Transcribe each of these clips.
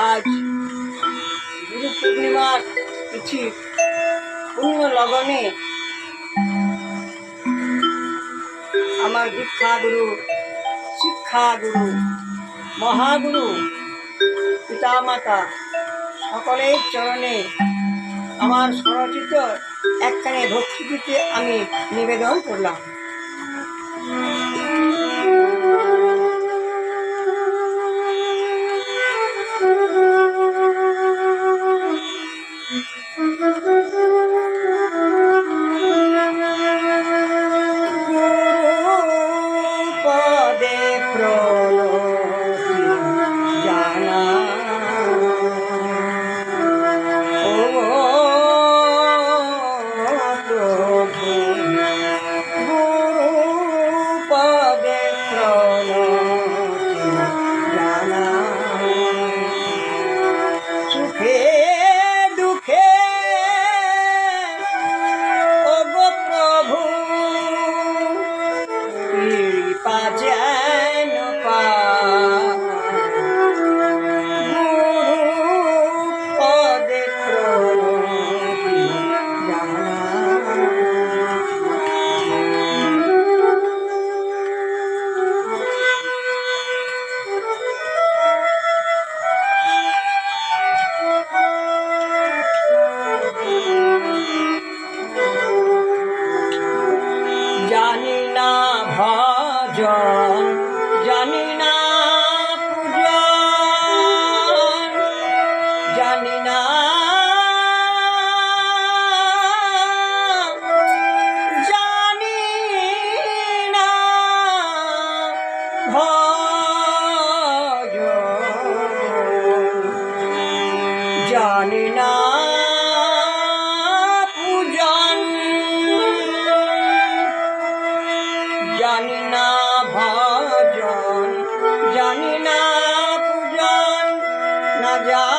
আজ গুরু পূর্ণিমার কিছু পূর্ণ লগনে আমার দীক্ষাগুরু, শিক্ষাগুরু, মহাগুরু, পিতামাতা সকলের চরণে আমার স্মরচিত একখানে ভক্তি দিতে আমি নিবেদন করলাম। yeah.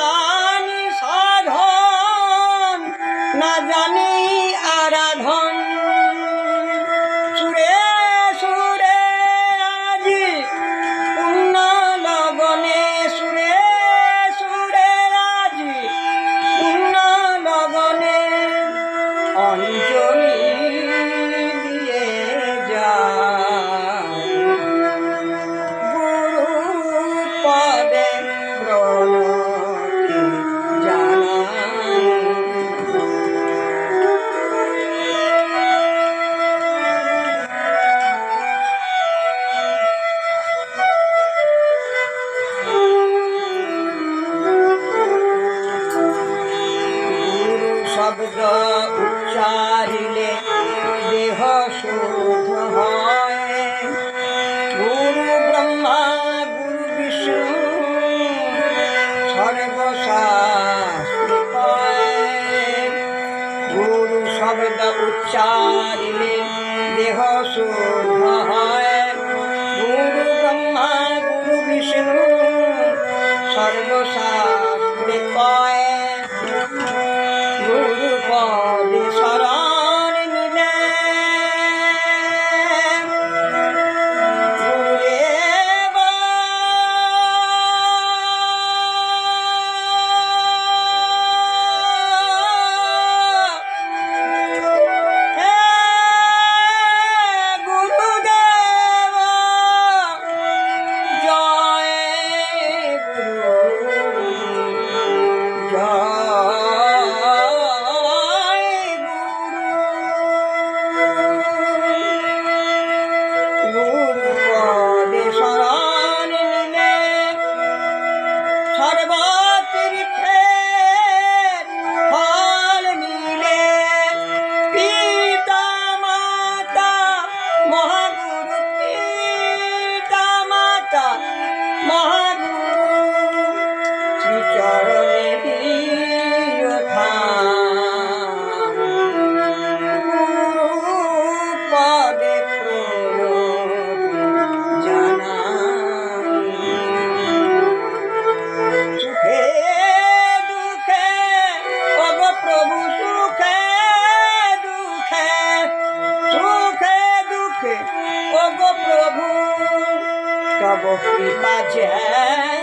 শব্দ উচ্চারিলে দেহ শুদ্ধ হয়। গুরু ব্রহ্মা গুরু বিষ্ণু সর্বশাস্ত্র গুরু শব্দ উচ্চার তব কৃপা যায়